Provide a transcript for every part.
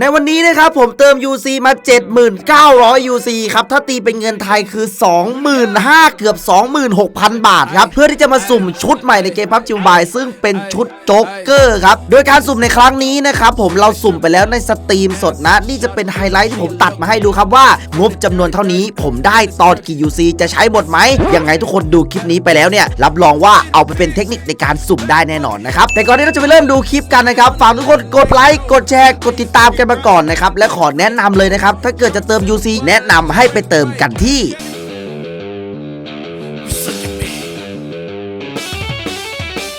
ในวันนี้นะครับผมเติม UC มา 7,900 UC ครับ ถ้าตีเป็นเงินไทยคือ 25,000เกือบ 26,000 บาทครับ เพื่อที่จะมาสุ่มชุดใหม่ในเกมพับจิวบาย ซึ่งเป็นชุดโจ๊กเกอร์ครับ โดยการสุ่มในครั้งนี้นะครับผมเราสุ่มไปแล้วในสตรีมสดนะ นี่จะเป็นไฮไลท์ที่ผมตัดมาให้ดูครับว่า งบจำนวนเท่านี้ผมได้ตอนกี่ UC จะใช้หมดไหมยังไงทุกคนดูคลิปนี้ไปแล้วเนี่ยรับรองว่าเอาไปเป็นเทคนิคในการสุ่มได้แน่นอนนะครับแต่ก่อนที่เราจะไปเริ่มดูคลิปกันนะครับฝากทุกคนกดไลค์กดแชร์กดติดตามกันมาก่อนนะครับ และขอแนะนำเลยนะครับ ถ้าเกิดจะเติม UC แนะนำให้ไปเติมกันที่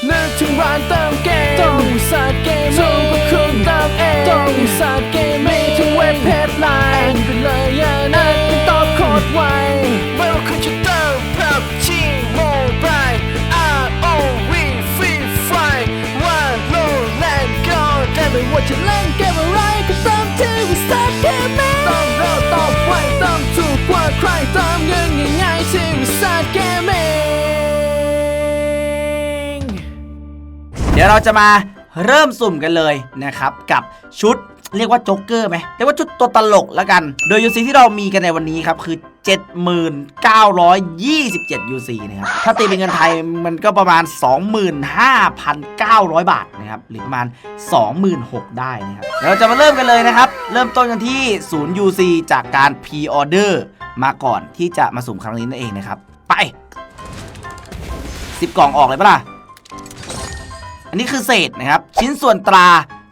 นึกถึงร้านเติมเกมต้องสาเกมถูกก็คุณเติมเองต้องสาเกมมีทุกเว็บเพจไลน์ไปเลยอย่านัดเป็นตอบโคดไวไม่ว่าคุณจะเติมแบบชีโมบาย R O V Free Fire ว่าโลแลนก็ได้ไม่ว่าจะเล่นเกม ดี๋ยวเราจะมาเริ่มสุ่มกันเลยนะครับ กับชุดเรียกว่าโจ๊กเกอร์ไหมเรียกว่าชุดตัวตลกแล้วกัน โดย UC ที่เรามีกันในวันนี้ครับคือ 7927 UC นะครับถ้าตีเป็นเงินไทยมันก็ประมาณ 25,900 บาทนะครับหรือประมาณ 26,000 ได้นะครับเดี๋ยวเราจะมาเริ่มกันเลยนะครับ เริ่มต้นกันที่ 0 UC จากการ P Order มาก่อนที่จะมาสุ่มครั้งนี้นั่นเองนะครับ ไป 10 กล่องออกเลยปะล่ะ อันนี้คือเศษนะครับ ชิ้นส่วนตรา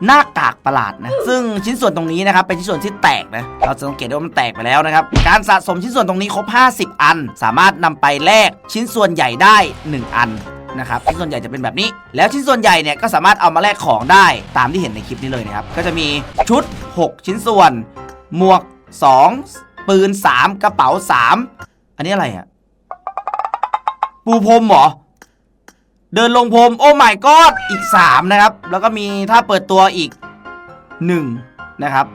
หน้ากากประหลาดนะ ซึ่งชิ้นส่วนตรงนี้นะครับเป็นชิ้นส่วนที่แตกนะ เราจะสังเกตได้ว่ามันแตกไปแล้วนะครับ การสะสมชิ้นส่วนตรงนี้ครบ 50 อัน สามารถนำไปแลกชิ้นส่วนใหญ่ได้ 1 อันนะครับชิ้นส่วนใหญ่จะเป็นแบบนี้ แล้วชิ้นส่วนใหญ่เนี่ยก็สามารถเอามาแลกของได้ตามที่เห็นในคลิปนี้เลยนะครับ ก็จะมีชุด 6 ชิ้นส่วน หมวก 2 ปืน 3 กระเป๋า 3 อันนี้อะไรอะปูพรมเหรอ เดินลงพรมโอ้ my god อีก 3 นะครับ แล้วก็มีถ้าเปิดตัวอีก 1 นะครับ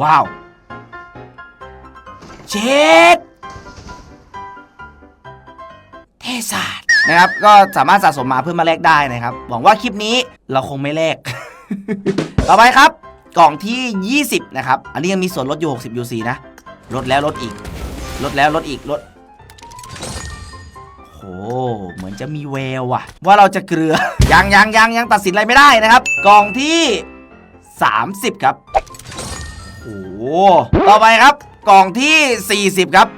ว้าวเช็ดเทศาสตร์นะครับ ก็สามารถสะสมมาเพื่อมาแลกได้นะครับ หวังว่าคลิปนี้เราคงไม่แลก ต่อไปครับ กล่องที่ 20 นะครับ อันนี้ยังมีส่วนลดอยู่ 60 UC นะ ลดแล้วลดอีก ลดแล้วลดอีกลด โอ้เหมือนจะมีแววว่ะ ว่าเราจะเกลือ ยังยังยังยังตัดสินอะไรไม่ได้นะครับ กล่องที่ 30 ครับ โอ้ต่อไปครับ กล่องที่ 40 ครับ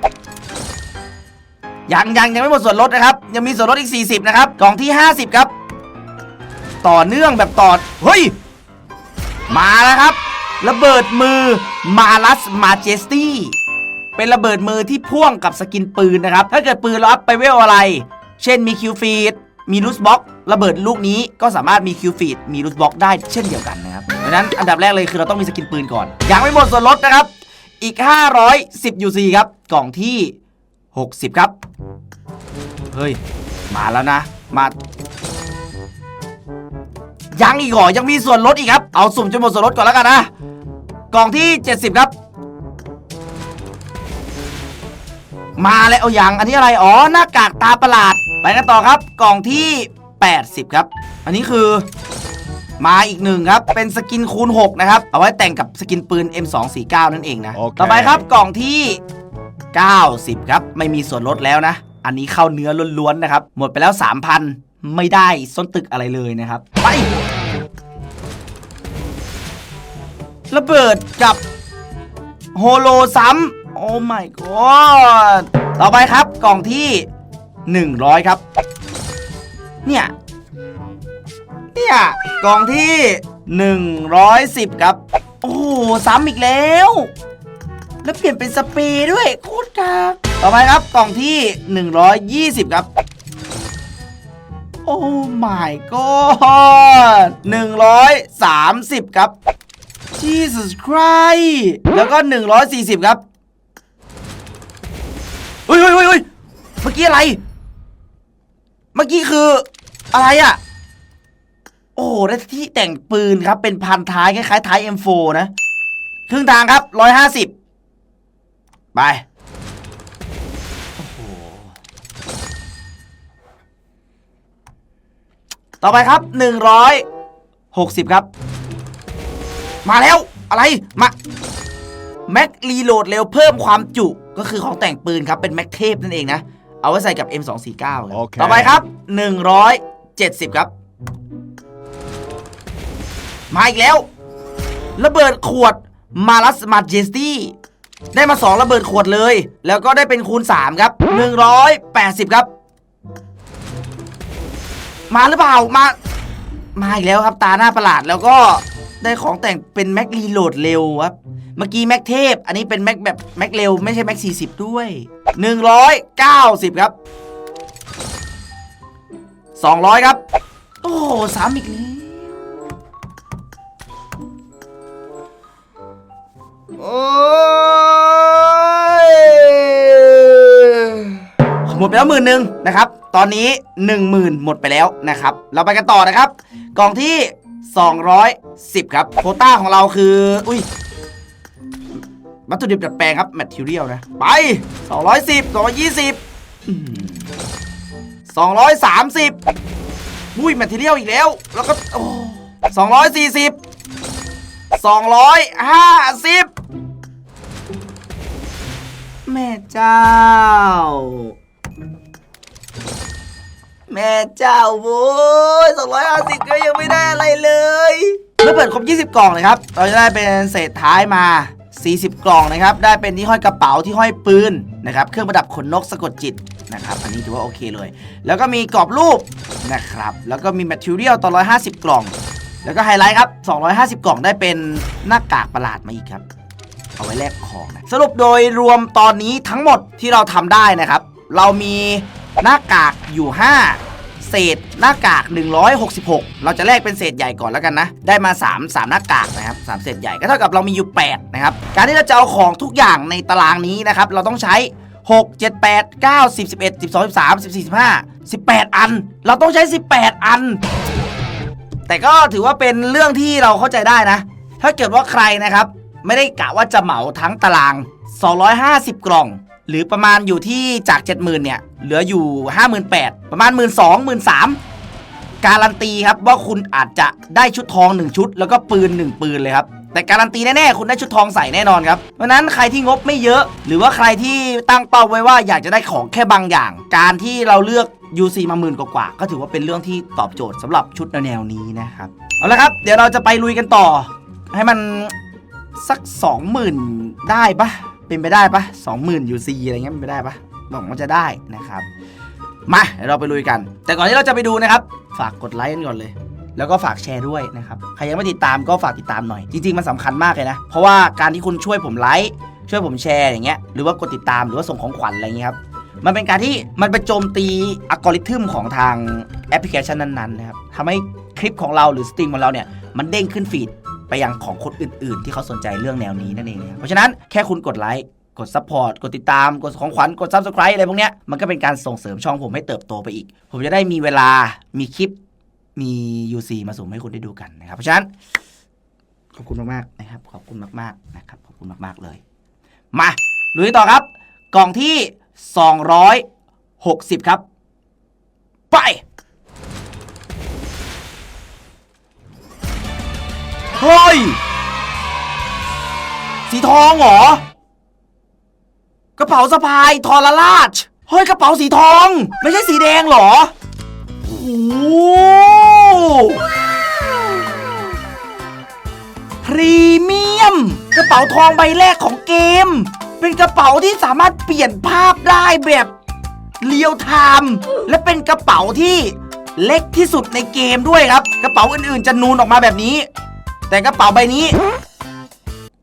ยังยังยังไม่หมดส่วนลดนะครับ ยังมีส่วนลดอีก 40 นะครับ กล่องที่ 50 ครับ ต่อเนื่องแบบต่อ เฮ้ย มาแล้วครับ ระเบิดมือมาลัสมาเจสตี้ เป็นระเบิดมือที่พ่วงกับสกินปืนนะครับ ถ้าเกิดปืนเราอัพไปเวลอะไร เช่นมีคิวฟีดมีลูสบ็อกระเบิดลูกนี้ก็สามารถมีคิวฟีดมีลูสบ็อกได้เช่นเดียวกันนะครับดังนั้นอันดับแรกเลยคือเราต้องมีสกินปืนก่อนยังไม่หมดส่วนลดนะครับ อีก 510 UC ครับ กล่องที่ 60 ครับ เฮ้ย มาแล้วนะ มายังอีกหรอยังมีส่วนลดอีกครับ เอาสุ่มจนหมดส่วนลดก่อนแล้วกันนะ กล่องที่ 70 ครับ มาแล้วเอาอย่างอันนี้อะไรอ๋อหน้ากากตาประหลาด ไปกันต่อครับกล่องที่ 80 ครับ อันนี้คือมาอีกหนึ่งครับ เป็นสกินคูณ 6 นะครับ เอาไว้แต่งกับสกินปืน M249 นั่นเองนะโอเคต่อไปครับกล่องที่ 90 ครับ ไม่มีส่วนลดแล้วนะ อันนี้เข้าเนื้อล้วนๆนะครับ หมดไปแล้ว 3,000 ไม่ได้ส้นตึกอะไรเลยนะครับ ไประเบิดกับโฮโลซ้ำโอ้ my god ต่อไปครับกล่องที่ 100 ครับ เนี่ย เนี่ยกล่องที่ 110 ครับ โอ้โหซ้ำอีกแล้ว แล้วเปลี่ยนเป็นสเปรย์ด้วยโคตรกากต่อไปครับกล่องที่ 120 ครับ โอ้ my god 130 ครับ Jesus Christ แล้วก็ 140 ครับ ยเฮ้ยเฮ้ยเมื่อกี้อะไร เมื่อกี้คืออะไรอะ โอ้ได้ที่แต่งปืนครับ เป็นพันท้ายคล้ายๆท้าย M4 นะ ครึ่งทางครับ150ไปโอ้โหต่อไปครับ160ครับ มาแล้วอะไร มา แม็กรีโหลดเร็วเพิ่มความจุ ก็คือของแต่งปืนครับ เป็นแม็กเทพนั่นเองนะ เอาไว้ใส่กับ M249 ครับ โอเค ต่อไปครับ 170 ครับ มาอีกแล้ว ระเบิดขวดมาลัสมาเจสตี้ได้มา 2 ระเบิดขวดเลย แล้วก็ได้เป็นคูณ 3 ครับ 180 ครับ มาหรือเปล่า มา มาอีกแล้วครับตาหน้าประหลาดแล้วก็ได้ของแต่งเป็นแม็กรีโหลดเร็วครับ เมื่อกี้แม็กเทพ อันนี้เป็นแม็กแบบแม็กเร็วไม่ใช่แม็ก40 ด้วย 190 ครับ 200 ครับ โอ้สามอีกแล้วโอ้ยหมดไปแล้วหมื่นหนึ่งนะครับ ตอนนี้ 1 0,000 หมดไปแล้วนะครับ เราไปกันต่อนะครับ กล่องที่ 210 ครับ โคต้าของเราคือ อุ้ย วัตถุดิบดัดแปลงครับแมททีเรียลนะ ไป 210 220อืม230อุ้ยแมททีเรียลอีกแล้ว แล้วก็โอ้240 250 แม่เจ้า แม่เจ้าโว้ย250 ก็ยังไม่ได้อะไรเลยเมื่อเปิดครบ 20 กล่องเลยครับ เราจะได้เป็นเศษท้ายมา 40 กล่องนะครับ ได้เป็นที่ห้อยกระเป๋าที่ห้อยปืนนะครับ เครื่องประดับขนนกสะกดจิตนะครับ อันนี้ถือว่าโอเคเลย แล้วก็มีกรอบรูปนะครับ แล้วก็มีแมทเทียลต่อ 150 กล่อง แล้วก็ไฮไลท์ครับ 250 กล่องได้เป็นหน้ากากประหลาดมาอีกครับ เอาไว้แลกของนะ สรุปโดยรวมตอนนี้ทั้งหมดที่เราทำได้นะครับ เรามีหน้ากากอยู่ 5 เศษหน้ากาก 166 เราจะแลกเป็นเศษใหญ่ก่อนแล้วกันนะ ได้มา 3 3 หน้ากากนะครับ3เศษใหญ่ก็เท่ากับเรามีอยู่ 8 นะครับ การที่เราจะเอาของทุกอย่างในตารางนี้นะครับ เราต้องใช้ 6 7 8 9 10 11 12 13 14 15 18 อัน เราต้องใช้ 18 อัน แต่ก็ถือว่าเป็นเรื่องที่เราเข้าใจได้นะ ถ้าเกิดว่าใครนะครับ ไม่ได้กะว่าจะเหมาทั้งตาราง 250 กล่อง หรือประมาณอยู่ที่จาก 70,000 เนี่ย เหลืออยู่ 58,000 ประมาณ 12,000 3การันตีครับว่าคุณอาจจะได้ชุดทอง 1 ชุด แล้วก็ปืน 1 ปืนเลยครับ แต่การันตีแน่ๆ คุณได้ชุดทองใส่แน่นอนครับ เพราะฉะนั้นใครที่งบไม่เยอะ หรือว่าใครที่ตั้งเป้าไว้ว่าอยากจะได้ของแค่บางอย่าง การที่เราเลือก UC มาหมื่นกว่าๆก็ถือว่าเป็นเรื่องที่ตอบโจทย์สำหรับชุดแนวๆนี้นะครับเอาละครับเดี๋ยวเราจะไปลุยกันต่อ ให้มันสัก 20,000 ได้ปะ เป็นไปได้ปะ20,000 UC อะไรเงี้ยเป็นไปได้ปะบอกว่าจะได้นะครับมาเดี๋ยวเราไปลุยกัน แต่ก่อนที่เราจะไปดูนะครับ ฝากกดไลค์กันก่อนเลย แล้วก็ฝากแชร์ด้วยนะครับใครยังไม่ติดตามก็ฝากติดตามหน่อย จริงๆมันสำคัญมากเลยนะ เพราะว่าการที่คุณช่วยผมไลค์ช่วยผมแชร์อย่างเงี้ยหรือว่ากดติดตามหรือว่าส่งของขวัญอะไรเงี้ยครับมันเป็นการที่มันไปโจมตีอัลกอริทึมของทางแอปพลิเคชันนั้นๆนะครับทำให้คลิปของเราหรือสตรีมของเราเนี่ยมันเด้งขึ้นฟีด ไปยังของคนอื่น ๆ ที่เขาสนใจเรื่องแนวนี้นั่นเอง เพราะฉะนั้นแค่คุณกดไลค์กดซัพพอร์ตกดติดตาม กดของขวัญ กด Subscribe อะไรพวกเนี้ยมันก็เป็นการส่งเสริมช่องผมให้เติบโตไปอีก ผมจะได้มีเวลามีคลิปมี UC มาส่งให้คุณได้ดูกันนะครับ เพราะฉะนั้น ขอบคุณมาก ๆ นะครับ ขอบคุณมาก ๆ นะครับ ขอบคุณมาก ๆ เลย มาลุยต่อครับ กล่องที่ 260 ครับ ไป เฮ้ย สีทองเหรอ กระเป๋าสะพายทอรราช เฮ้ย กระเป๋าสีทอง ไม่ใช่สีแดงเหรอโอ้พรีเมียม กระเป๋าทองใบแรกของเกม เป็นกระเป๋าที่สามารถเปลี่ยนภาพได้แบบเรียลไทม์และเป็นกระเป๋าที่เล็กที่สุดในเกมด้วยครับ กระเป๋าอื่นๆจะนูนออกมาแบบนี้ แต่กระเป๋าใบนี้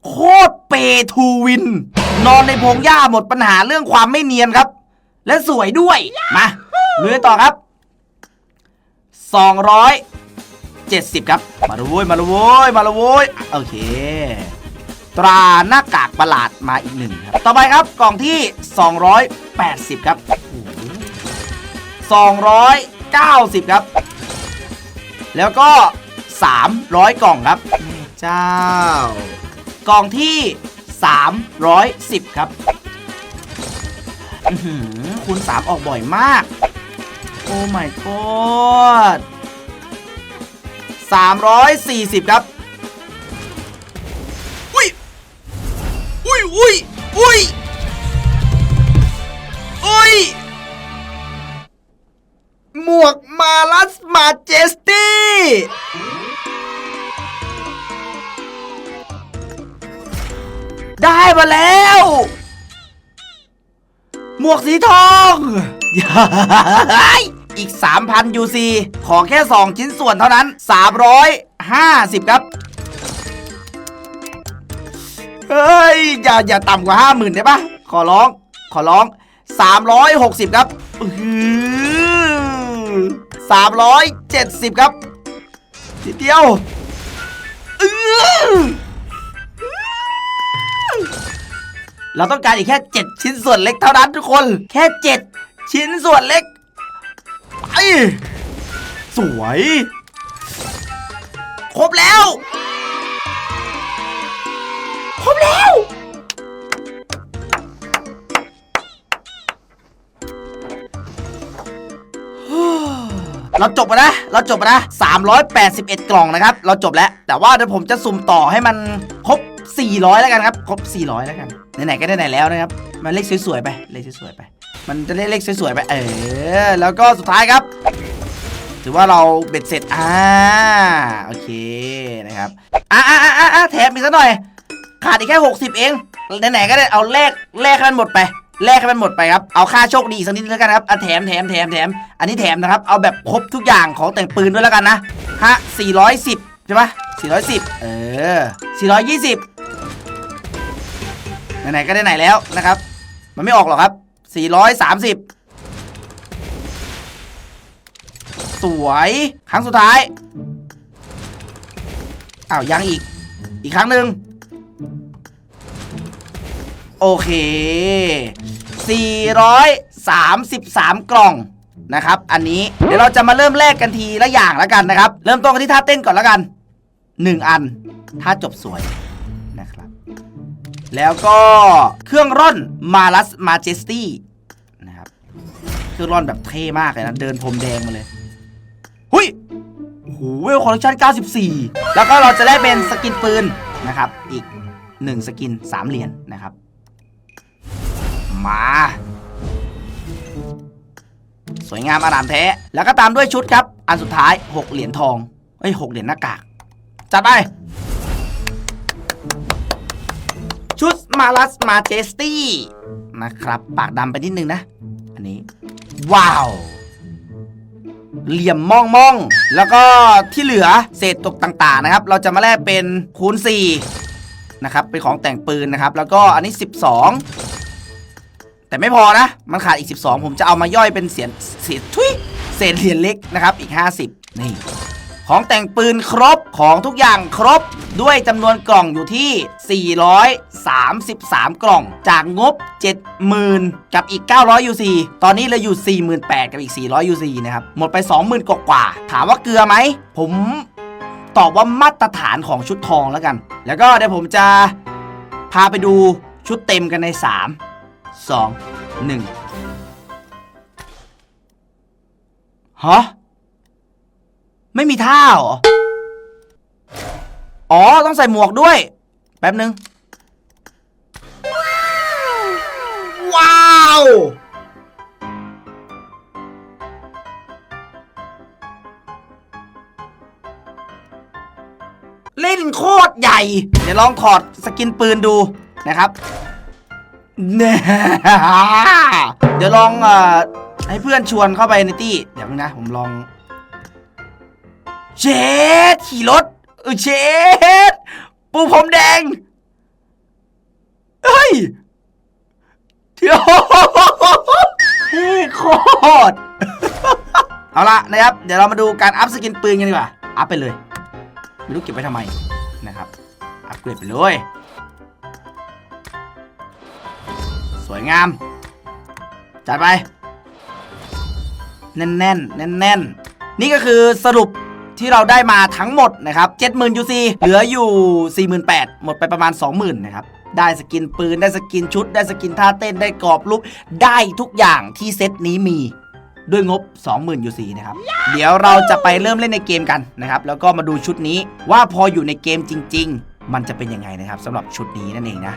โคตรเปทูวิน นอนในพงหญ้าหมดปัญหาเรื่องความไม่เนียนครับ และสวยด้วย มาลุยกันต่อครับ 270 ครับ มาละโว้ยมาละโว้ยมาละโว้ยโอเค ตราหน้ากากประหลาดมาอีกหนึ่งครับ ต่อไปครับกล่องที่ 280 ครับโอ้โห290 ครับ แล้วก็ 300 กล่องครับ เจ้ากล่องที่ 310 ครับคุณสามออกบ่อยมาก โอ้ my god 340 ครับ อุ้ย อุ้ยอุ้ยอุ้ยอุ้ย หมวกมาลัสมาเจสตี้ ได้มาแล้ว หมวกสีทองยอีก 3,000 UC ขอแค่ 2 ชิ้นส่วนเท่านั้น 350 ครับ เฮ้ย อย่า อย่าต่ำกว่า 50,000 ได้ปะขอร้อง ขอร้อง 360 ครับอื้อหือ370ครับทีเดียว อื้อ เราต้องการอีกแค่ 7 ชิ้นส่วนเล็กเท่านั้นทุกคน แค่ 7 ชิ้นส่วนเล็กไปสวย ครบแล้ว ครบแล้ว เราจบแล้วนะ เราจบแล้วนะ381 กล่องนะครับ เราจบแล้ว แต่ว่าเดี๋ยวผมจะสุ่มต่อให้มัน 400 แล้วกันครับ ครบ 400 แล้วกันไหนๆก็ได้ไหนแล้วนะครับมันเลขสวยๆไปเลขสวยๆไป มันจะเลขสวยๆไป เออแล้วก็สุดท้ายครับ ถือว่าเราเบ็ดเสร็จอ่าโอเคนะครับอ่าอ่าอ่าอ่าแถมอีกสักหน่อย ขาดอีกแค่ 60 เองไหนๆก็ได้เอาเลขเลขให้มันหมดไปเลขให้มันหมดไปครับ เอาค่าโชคดีอีกสักนิดแล้วกันครับอะแถมแถมแถมแถม อันนี้แถมนะครับ เอาแบบครบทุกอย่างของแต่งปืนด้วยแล้วกันนะฮะ410 ใช่ปะ410 เออ 420 ไหนๆก็ได้ไหนแล้วนะครับ มันไม่ออกหรอกครับ 430 สวยครั้งสุดท้ายอ้าวยังอีก อีกครั้งหนึ่งโอเค 433 กล่องนะครับ อันนี้เดี๋ยวเราจะมาเริ่มแลกกันทีละอย่างแล้วกันนะครับ เริ่มต้นกันที่ท่าเต้นก่อนแล้วกัน 1 อันท่าจบสวย แล้วก็เครื่องร่อนมาลัสมาเจสตี้นะครับเครื่องร่อนแบบเท่มากเลยนะ เดินพรมแดงมาเลย หุยโอ้โหเวลคอลเลคชัน94 แล้วก็เราจะได้เป็นสกินปืนนะครับ อีก 1 สกิน 3 เหรียญนะครับ มา สวยงามอารามแท้ แล้วก็ตามด้วยชุดครับ อันสุดท้าย 6 เหรียญทองเอ้ย6เหรียญหน้ากาก จัดไป มาลัสมาเจสตี้นะครับ ปากดำไปนิดนึงนะ อันนี้ ว้าว เหลี่ยมมองมอง แล้วก็ที่เหลือเศษตกต่างๆนะครับ เราจะมาแลกเป็นคูณ4นะครับ เป็นของแต่งปืนนะครับ แล้วก็อันนี้ 12 แต่ไม่พอนะ มันขาดอีก 12 ผมจะเอามาย่อยเป็นเศษเศษทุยเศษเหรียญเล็กนะครับ อีก 50 นี่ ของแต่งปืนครบของทุกอย่างครบด้วยจำนวนกล่องอยู่ที่ 433 กล่อง จากงบ 70,000 กับอีก 900 UC ตอนนี้เหลยอยู่ 48,000 กับอีก 400 UC นะครับ หมดไป 20,000 กว่ากว่า ถามว่าเกลือไหม ผมตอบว่ามาตรฐานของชุดทองแล้วกัน แล้วก็เดี๋ยวผมจะพาไปดูชุดเต็มกันใน 3 2 1ฮะ ไม่มีท่าเหรอ อ๋อ ต้องใส่หมวกด้วย แป๊บนึง ว้าว เล่นโคตรใหญ่ เดี๋ยวลองถอดสกินปืนดูนะครับเนี่ยเดี๋ยวลองเอ่อให้เพื่อนชวนเข้าไปในตี้ เดี๋ยวนึงนะผมลอง เชดขี่รถเออเชดปูผมแดง เฮ้ยเดี๋ยวเท่โคตร เอาละนะครับ เดี๋ยวเรามาดูการอัพสกินปืนกันดีกว่า อัพไปเลย ไม่รู้เก็บไว้ทำไมนะครับ อัพเกรดไปเลย สวยงาม จัดไป แน่นแน่นแน่นแน่นนี่ก็คือสรุป ที่เราได้มาทั้งหมดนะครับ70,000 UC เหลืออยู่ 48,000 หมดไปประมาณ 20,000 นะครับได้สกินปืนได้สกินชุด ได้สกินท่าเต้นได้กรอบรูปได้ทุกอย่างที่เซตนี้มีด้วยงบ 20,000 UC นะครับ เดี๋ยวเราจะไปเริ่มเล่นในเกมกันนะครับ แล้วก็มาดูชุดนี้ว่าพออยู่ในเกมจริง ๆ มันจะเป็นยังไงนะครับสำหรับชุดนี้นั่นเองนะ